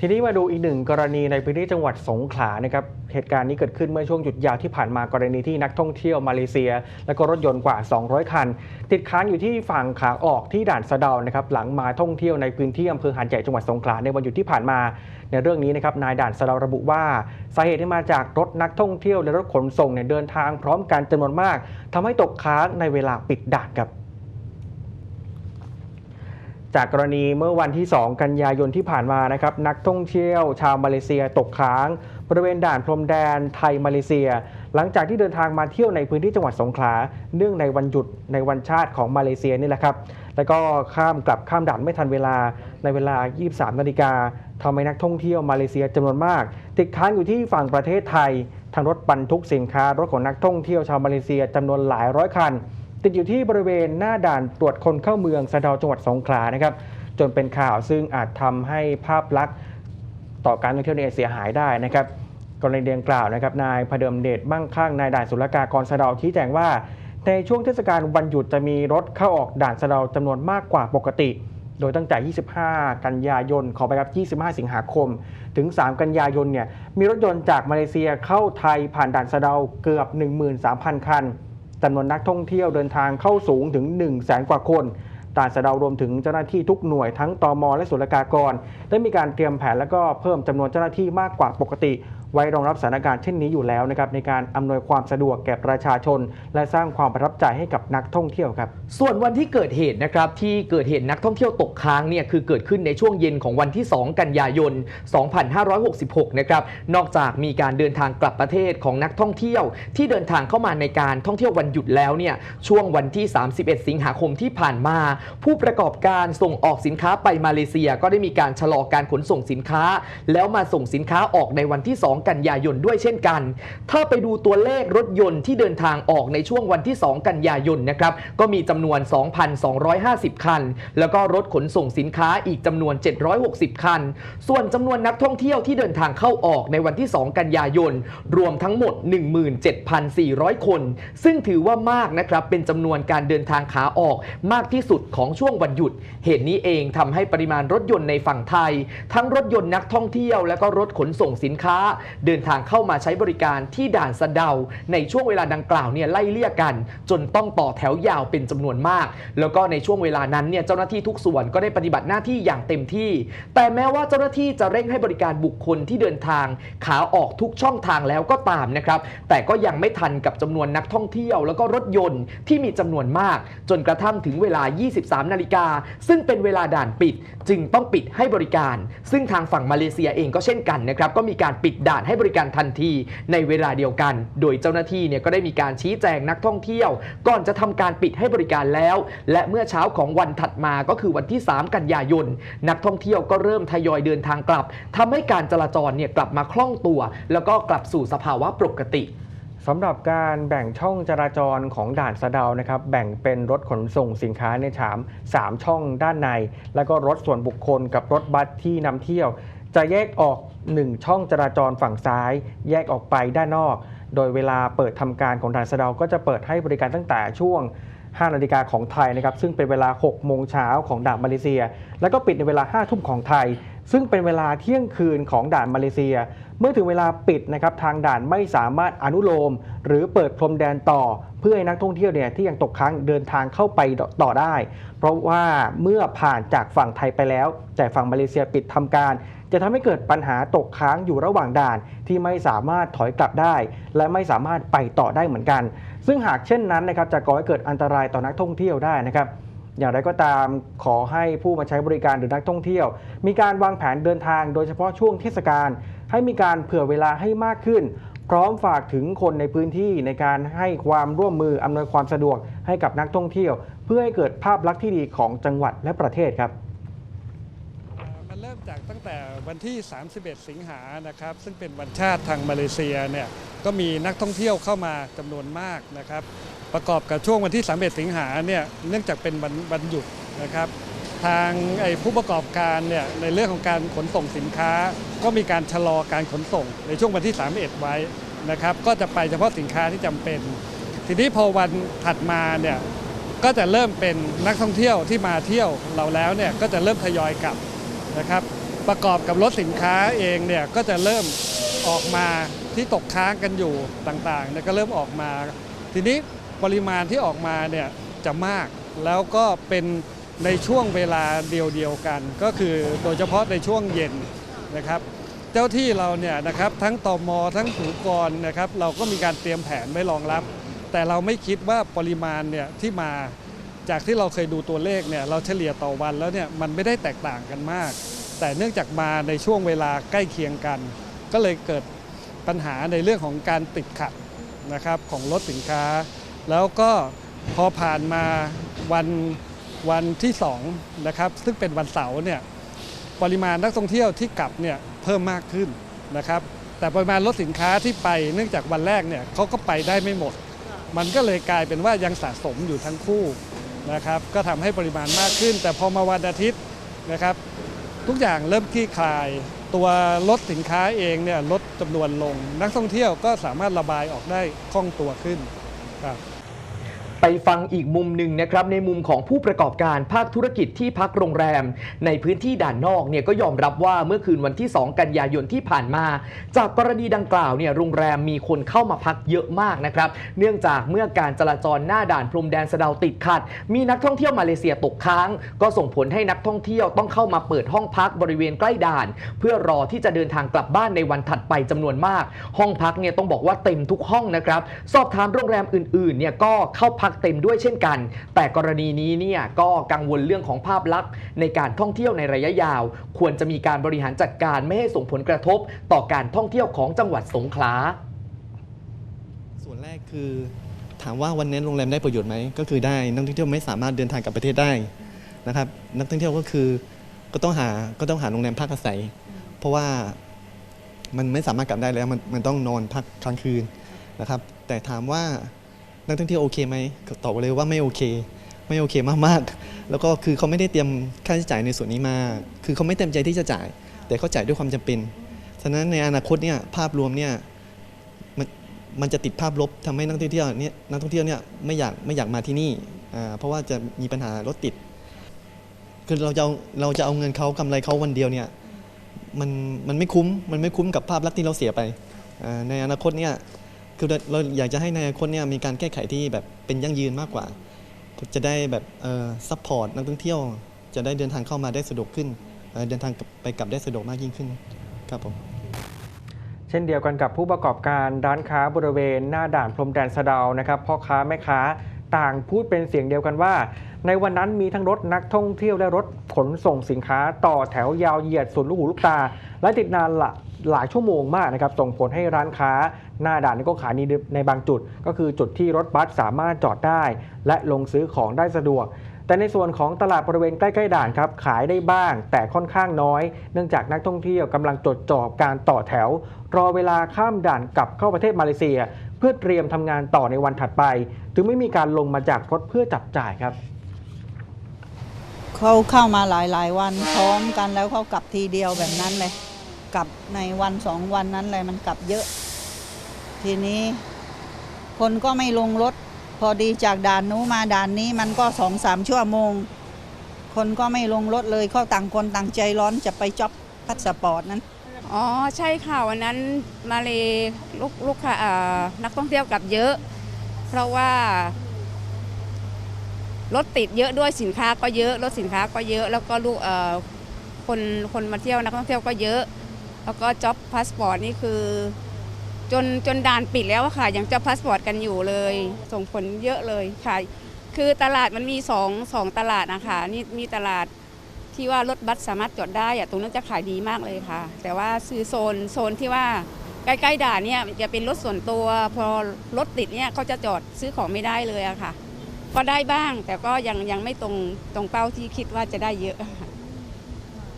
ทีนี้มาดูอีกหนึ่งกรณีในพื้นที่จังหวัดสงขลานะครับ เหตุการณ์นี้เกิดขึ้นเมื่อช่วงหยุดยาวที่ผ่านมากรณีที่นักท่องเที่ยวมาเลเซีย และก็รถยนต์กว่า 200 คัน ติดค้างอยู่ที่ฝั่งขาออกที่ด่านสะเดานะครับหลังมาท่องเที่ยวในพื้นที่อำเภอหาดใหญ่จังหวัดสงขลาในวันหยุดที่ผ่านมา ในเรื่องนี้นะครับนายด่านสะเดาระบุว่าสาเหตุที่มาจากรถนักท่องเที่ยวและรถขนส่งเนี่ยเดินทางพร้อมกันจำนวนมากทำให้ตกค้างในเวลาปิดด่านครับ จากกรณีเมื่อวันที่ 2 กันยายนที่ผ่านมานะครับนักท่องเที่ยวชาวมาเลเซียตกค้าง บริเวณด่านพรมแดนไทยมาเลเซีย หลังจากที่เดินทางมาเที่ยวในพื้นที่จังหวัดสงขลาเนื่องในวันหยุดในวันชาติของมาเลเซียนี่แหละครับแล้วก็ข้ามกลับข้ามด่านไม่ทันเวลาในเวลา 23 นาฬิกาทำให้นักท่องเที่ยวมาเลเซียจำนวนมาก ติดค้างอยู่ที่ฝั่งประเทศไทยทางรถบรรทุกสินค้ารถของนักท่องเที่ยวชาวมาเลเซียจำนวนหลายร้อยคัน ติดอยู่ที่บริเวณหน้าด่านตรวจคนเข้าเมืองสะเดาจังหวัดสงขลานะครับ จนเป็นข่าวซึ่งอาจทำให้ภาพลักษณ์ต่อการท่องเที่ยวเนี่ยเสียหายได้นะครับกรณีเดังกล่าวนะครับนายพเดิมเดชมั่งคั่งนายด่านศุลกากรสะเดาชี้แจงว่า ในช่วงเทศกาลวันหยุดจะมีรถเข้าออกด่านสะเดาจำนวนมากกว่าปกติ โดยตั้งแต่ 25 กันยายน ขอไปครับ 25 สิงหาคม ถึง 3 กันยายนเนี่ยมีรถยนต์จากมาเลเซียเข้าไทยผ่านด่านสะเดาเกือบ 13,000 คัน จำนวนนักท่องเที่ยวเดินทางเข้าสูงถึง1 0 0 0 0แสนกว่าคน ด่านสะเดารวมถึงเจ้าหน้าที่ทุกหน่วยทั้งตมและศุลกากร ได้มีการเตรียมแผนและก็เพิ่มจำนวนเจ้าหน้าที่มากกว่าปกติ ไว้รองรับสถานการณ์เช่นนี้อยู่แล้วนะครับในการอำนวยความสะดวกแก่ประชาชน และสร้างความประทับใจให้กับนักท่องเที่ยวครับ ส่วนวันที่เกิดเหตุนะครับที่เกิดเหตุนักท่องเที่ยวตกค้างเนี่ยคือเกิดขึ้นในช่วงเย็นของวันที่ 2 กันยายน 2566 นะครับนอกจากมีการเดินทางกลับประเทศของนักท่องเที่ยว ที่เดินทางเข้ามาในการท่องเที่ยววันหยุดแล้วเนี่ยช่วงวันที่ 31 สิงหาคมที่ผ่านมาผู้ประกอบการส่งออกสินค้าไปมาเลเซีย ก็ได้มีการชะลอการขนส่งสินค้า แล้วมาส่งสินค้าออกในวันที่ 2 กันยายนด้วยเช่นกัน ถ้าไปดูตัวเลขรถยนต์ที่เดินทางออกในช่วงวันที่ 2 กันยายนนะครับก็มีจำนวน 2,250 คัน แล้วก็รถขนส่งสินค้าอีกจำนวน 760 คัน ส่วนจำนวนนักท่องเที่ยวที่เดินทางเข้าออกในวันที่ 2 กันยายน รวมทั้งหมด 17,400 คน ซึ่งถือว่ามากนะครับเป็นจำนวนการเดินทางขาออกมากที่สุดของช่วงวันหยุด เหตุนี้เองทำให้ปริมาณรถยนต์ในฝั่งไทย ทั้งรถยนต์นักท่องเที่ยว และก็รถขนส่งสินค้า เดินทางเข้ามาใช้บริการที่ด่านสะเดา ในช่วงเวลาดังกล่าวเนี่ยไล่เลี่ยกัน จนต้องต่อแถวยาวเป็นจำนวนมาก แล้วก็ในช่วงเวลานั้นเนี่ยเจ้าหน้าที่ทุกส่วนก็ได้ปฏิบัติหน้าที่อย่างเต็มที่ แต่แม้ว่าเจ้าหน้าที่จะเร่งให้บริการบุคคลที่เดินทางขาออกทุกช่องทางแล้วก็ตามนะครับ แต่ก็ยังไม่ทันกับจำนวนนักท่องเที่ยว แล้วก็รถยนต์ที่มีจำนวนมาก จนกระทั่งถึงเวลา 20 23นาฬิกา ซึ่งเป็นเวลาด่านปิด จึงต้องปิดให้บริการ ซึ่งทางฝั่งมาเลเซียเองก็เช่นกันนะครับ ก็มีการปิดด่านให้บริการทันทีในเวลาเดียวกัน โดยเจ้าหน้าที่เนี่ยก็ได้มีการชี้แจงนักท่องเที่ยว ก่อนจะทำการปิดให้บริการแล้ว และเมื่อเช้าของวันถัดมาก็คือวันที่ 3 กันยายน นักท่องเที่ยวก็เริ่มทยอยเดินทางกลับทำให้การจราจรเนี่ยกลับมาคล่องตัว แล้วก็กลับสู่สภาวะปกติ สำหรับการแบ่งช่องจราจรของด่านสะเดานะครับ แบ่งเป็นรถขนส่งสินค้าในฉาม 3 ช่องด้านใน แล้วก็รถส่วนบุคคลกับรถบัสที่นำเที่ยว จะแยกออก 1 ช่องจราจรฝั่งซ้าย แยกออกไปด้านนอก โดยเวลาเปิดทำการของด่านสะเดาก็จะเปิดให้บริการตั้งแต่ช่วง 5 นาฬิกาของไทยนะครับซึ่งเป็นเวลา 6 โมงเช้าของด่านมาเลเซีย แล้วก็ปิดในเวลา 5 ทุ่มของไทย ซึ่งเป็นเวลาเที่ยงคืนของด่านมาเลเซีย เมื่อถึงเวลาปิดนะครับทางด่านไม่สามารถอนุโลม หรือเปิดพรมแดนต่อ เพื่อให้นักท่องเที่ยวเนี่ยที่ยังตกค้างเดินทางเข้าไปต่อได้ เพราะว่าเมื่อผ่านจากฝั่งไทยไปแล้ว แต่ฝั่งมาเลเซียปิดทำการ จะทำให้เกิดปัญหาตกค้างอยู่ระหว่างด่านที่ไม่สามารถถอยกลับได้ และไม่สามารถไปต่อได้เหมือนกัน ซึ่งหากเช่นนั้นนะครับจะก่อให้เกิดอันตรายต่อนักท่องเที่ยวได้นะครับ อย่างไรก็ตามขอให้ผู้มาใช้บริการหรือนักท่องเที่ยว มีการวางแผนเดินทางโดยเฉพาะช่วงเทศกาลให้มีการเผื่อเวลาให้มากขึ้น พร้อมฝากถึงคนในพื้นที่ในการให้ความร่วมมืออำนวยความสะดวกให้กับนักท่องเที่ยว เพื่อให้เกิดภาพลักษณ์ที่ดีของจังหวัดและประเทศครับ เริ่มจากตั้งแต่วันที่ 31 สิงหานะครับ ซึ่งเป็นวันชาติทางมาเลเซียเนี่ยก็มีนักท่องเที่ยวเข้ามาจำนวนมากนะครับ ประกอบกับช่วงวันที่ 31 สิงหาเนี่ยเนื่องจากเป็นวันวันหยุดนะครับ ทางไอ้ผู้ประกอบการเนี่ยในเรื่องของการขนส่งสินค้า ก็มีการชะลอการขนส่งในช่วงวันที่ 31 ไว้นะครับ ก็จะไปเฉพาะสินค้าที่จำเป็น ทีนี้พอวันถัดมาเนี่ยก็จะเริ่มเป็นนักท่องเที่ยวที่มาเที่ยวเราแล้วเนี่ยก็จะเริ่มทยอยกลับ นะครับ ประกอบกับรถสินค้าเองเนี่ยก็จะเริ่มออกมาที่ตกค้างกันอยู่ต่างๆเนี่ยก็เริ่มออกมา ทีนี้ปริมาณที่ออกมาเนี่ยจะมากแล้วก็เป็นในช่วงเวลาเดียวๆกัน ก็คือโดยเฉพาะในช่วงเย็นนะครับ เจ้าที่เราเนี่ยนะครับทั้งตอมอทั้งถูกรนะครับ เราก็มีการเตรียมแผนไว้รองรับ แต่เราไม่คิดว่าปริมาณเนี่ยที่มา จากที่เราเคยดูตัวเลขเนี่ยเราเฉลี่ยต่อวันแล้วเนี่ยมันไม่ได้แตกต่างกันมาก แต่เนื่องจากมาในช่วงเวลาใกล้เคียงกัน ก็เลยเกิดปัญหาในเรื่องของการติดขัดนะครับของรถสินค้า แล้วก็พอผ่านมาวันวันที่2นะครับซึ่งเป็นวันเสาร์เนี่ยปริมาณนักท่องเที่ยวที่กลับเนี่ยเพิ่มมากขึ้นนะครับ แต่ปริมาณรถสินค้าที่ไปเนื่องจากวันแรกเนี่ยเขาก็ไปได้ไม่หมด มันก็เลยกลายเป็นว่ายังสะสมอยู่ทั้งคู่ นะครับก็ทำให้ปริมาณมากขึ้น แต่พอมาวันอาทิตย์นะครับ ทุกอย่างเริ่มคลี่คลาย ตัวรถสินค้าเองเนี่ยลดจำนวนลง นักท่องเที่ยวก็สามารถระบายออกได้คล่องตัวขึ้นครับ ไปฟังอีกมุมหนึ่งนะครับในมุมของผู้ประกอบการภาคธุรกิจที่พักโรงแรม ในพื้นที่ด่านนอกเนี่ยก็ยอมรับว่าเมื่อคืนวันที่ 2 กันยายนที่ผ่านมา จากกรณีดังกล่าวเนี่ยโรงแรมมีคนเข้ามาพักเยอะมากนะครับ เนื่องจากเมื่อการจราจรหน้าด่านพรมแดนสะเดาติดขัด มีนักท่องเที่ยวมาเลเซียตกค้าง ก็ส่งผลให้นักท่องเที่ยวต้องเข้ามาเปิดห้องพักบริเวณใกล้ด่าน เพื่อรอที่จะเดินทางกลับบ้านในวันถัดไปจำนวนมาก ห้องพักเนี่ยต้องบอกว่าเต็มทุกห้องนะครับสอบถามโรงแรมอื่นๆเนี่ยก็เข้าพักเต็มด้วยเช่นกัน แต่กรณีนี้เนี่ยก็กังวลเรื่องของภาพลักษณ์ในการท่องเที่ยวในระยะยาว ควรจะมีการบริหารจัดการไม่ให้ส่งผลกระทบ ต่อการท่องเที่ยวของจังหวัดสงขลา ส่วนแรกคือถามว่าวันนี้โรงแรมได้ประโยชน์ไหมก็คือได้นักท่องเที่ยวไม่สามารถเดินทางกลับประเทศได้นะครับนักท่องเที่ยวก็คือก็ต้องหาก็ต้องหาโรงแรมพักอาศัย เพราะว่ามันไม่สามารถกลับได้แล้วมันมันต้องนอนพักค้างคืนนะครับ แต่ถามว่า นักท่องเที่ยวโอเคไหมตอบเลยว่าไม่โอเค ไม่โอเคมากๆ แล้วก็คือเขาไม่ได้เตรียมค่าใช้จ่ายในส่วนนี้มา คือเขาไม่เต็มใจที่จะจ่าย แต่เขาจ่ายด้วยความจำเป็นฉะนั้นในอนาคตเนี่ยภาพรวมเนี่ยมันมันจะติดภาพลบทำให้นักท่องเที่ยวเนี่ยนักท่องเที่ยวเนี่ยไม่อยากไม่อยากมาที่นี่อ่าเพราะว่าจะมีปัญหารถติด คือเราจะเอาเราจะเอาเงินเขากำไรเขาวันเดียวเนี่ยมันมันไม่คุ้มมันไม่คุ้มกับภาพลักษณ์ที่เราเสียไปอ่าในอนาคตเนี่ย คือเราอยากจะให้ในอนาคตเนี่ยมีการแก้ไขที่แบบเป็นยั่งยืนมากกว่า จะได้แบบเอ่อซัพพอร์ตนักท่องเที่ยว จะได้เดินทางเข้ามาได้สะดวกขึ้นเเดินทางไปกลับได้สะดวกมากยิ่งขึ้นครับผมเช่นเดียวกันกับผู้ประกอบการร้านค้าบริเวณหน้าด่านพรมแดนสะเดานะครับพ่อค้าแม่ค้าต่างพูดเป็นเสียงเดียวกันว่า ในวันนั้นมีทั้งรถนักท่องเที่ยวและรถขนส่งสินค้าต่อแถวยาวเหยียดสุดลูกหูลูกตา และติดนานละหลายชั่วโมงมากนะครับส่งผลให้ร้านค้าหน้าด่านก็ขายในในบางจุด ก็คือจุดที่รถบัสสามารถจอดได้ และลงซื้อของได้สะดวก แต่ในส่วนของตลาดบริเวณใกล้ๆด่านครับขายได้บ้าง แต่ค่อนข้างน้อย เนื่องจากนักท่องเที่ยวกำลังจดจ่อการต่อแถว รอเวลาข้ามด่านกลับเข้าประเทศมาเลเซีย เพื่อเตรียมทำงานต่อในวันถัดไป ถึงไม่มีการลงมาจากรถเพื่อจับจ่ายครับเขาเข้ามาหลายๆวันพร้อมกันแล้วเขากลับทีเดียวแบบนั้นเลย กลับในวันสองวันนั้นเลยมันกลับเยอะ ทีนี้ คนก็ไม่ลงรถ พอดีจากด่านนู้มาด่านนี้มันก็สองสามชั่วโมง คนก็ไม่ลงรถเลยเขาต่างคนต่างใจร้อนจะไปจ็อบพาสปอร์ตนั้นอ๋อใช่ค่ะวันนั้นมาเลลูกลูกค้าเอ่อนักท่องเที่ยวกลับเยอะ เพราะว่ารถติดเยอะด้วยสินค้าก็เยอะรถสินค้าก็เยอะ แล้วก็ลูกคนคนมาเที่ยวนักท่องเที่ยวก็เยอะ แล้วก็จ็อบพาสปอร์ตนี่คือ จนจนด่านปิดแล้วค่ะยังจ็อบพาสปอร์ตกันอยู่เลย ส่งผลเยอะเลยค่ะ คือตลาดมันมีสองสองตลาดนะคะนี่มีตลาดที่ว่ารถบัสสามารถจอดได้อะตรงนั้นจะขายดีมากเลยค่ะ แต่ว่าซื้อโซนโซนที่ว่าใกล้ๆด่านเนี่ยจะเป็นรถส่วนตัว พอรถติดเนี่ยเขาจะจอดซื้อของไม่ได้เลยอะค่ะ ก็ได้บ้างแต่ก็ยังยังไม่ตรงตรงเป้าที่คิดว่าจะได้เยอะ